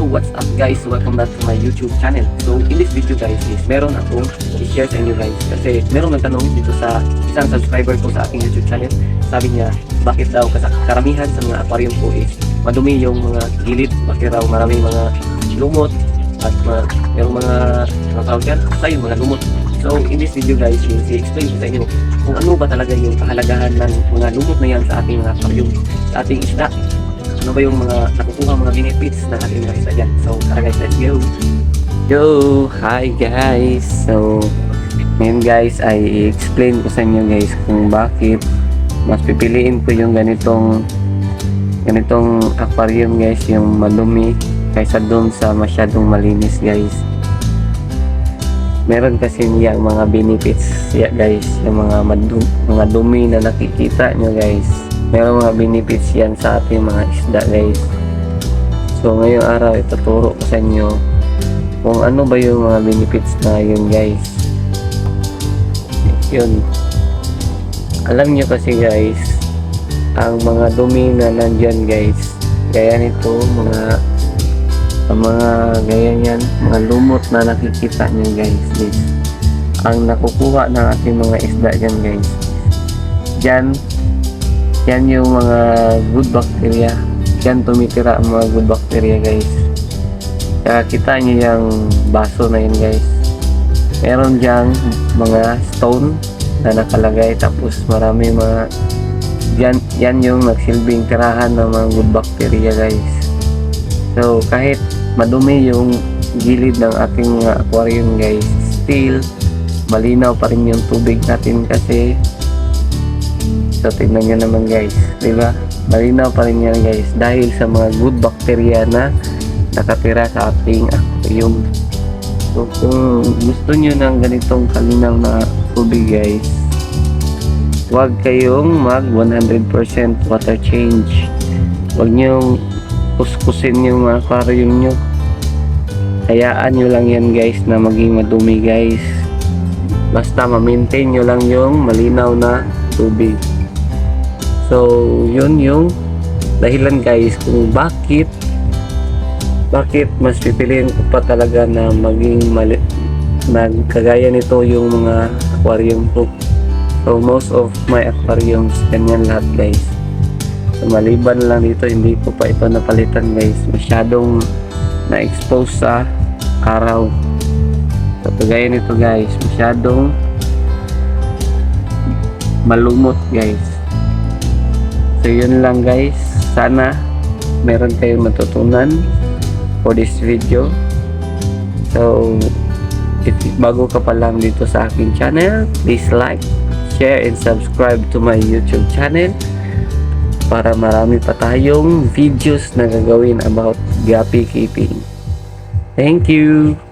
So what's up guys? Welcome back to my YouTube channel. So in this video guys is meron akong i-share sa inyo guys kasi meron nagtanong dito sa isang subscriber ko sa aking YouTube channel. Sabi niya, bakit daw kasi karamihan sa mga aquarium ko is madumi yung mga gilid, bakit raw maraming mga lumot at mga, merong mga mga tawag yan, yung mga lumot. So in this video guys, is i-explain ko sa inyo kung ano ba talaga yung kahalagahan ng mga lumot na yan sa ating mga aquarium, sa ating isda ano ba yung mga nakukuha mga benefits na ating dyan. So, tara guys, let's go! Yo! Hi guys! So, ngayon guys ay i-explain ko sa inyo guys kung bakit mas pipiliin ko yung ganitong ganitong aquarium guys, yung madumi kaysa doon sa masyadong malinis guys. Meron kasi niya mga benefits ya guys, yung mga madu mga dumi na nakikita nyo guys meron mga benefits yan sa ating mga isda guys. So ngayong araw ituturo ko sa inyo kung ano ba yung mga benefits na yun guys. Yun. Alam nyo kasi guys ang mga dumi na nandyan guys gaya nito mga mga gaya yan mga lumot na nakikita nyo guys guys. Ang nakukuha ng ating mga isda dyan guys. Dyan yan yung mga good bacteria. Yan tumitira ang mga good bacteria guys. Kaya kita nyo yung baso na yun guys. Meron dyang mga stone na nakalagay tapos marami mga yan, yan yung nagsilbing tirahan ng mga good bacteria guys. So kahit madumi yung gilid ng ating mga aquarium guys still malinaw pa rin yung tubig natin kasi So, tignan nyo naman guys. di ba Malinaw pa rin yan guys. Dahil sa mga good bacteria na nakatira sa ating aquarium. So, kung gusto nyo ng ganitong kalinaw na tubig guys, huwag kayong mag 100% water change. Huwag nyo kuskusin yung aquarium nyo. Hayaan nyo lang yan guys na maging madumi guys. Basta ma-maintain nyo lang yung malinaw na tubig. So, yun yung dahilan guys kung bakit bakit mas pipiliin ko pa talaga na maging mali nagkagaya nito yung mga aquarium ko. So, most of my aquariums, ganyan lahat guys. So, maliban lang dito, hindi ko pa ito napalitan guys. Masyadong na-expose sa araw. So, kagaya nito guys, masyadong malumot guys. So yun lang guys. Sana meron kayong matutunan for this video. So if bago ka pa lang dito sa aking channel, please like, share, and subscribe to my YouTube channel para marami pa tayong videos na gagawin about gapi keeping. Thank you!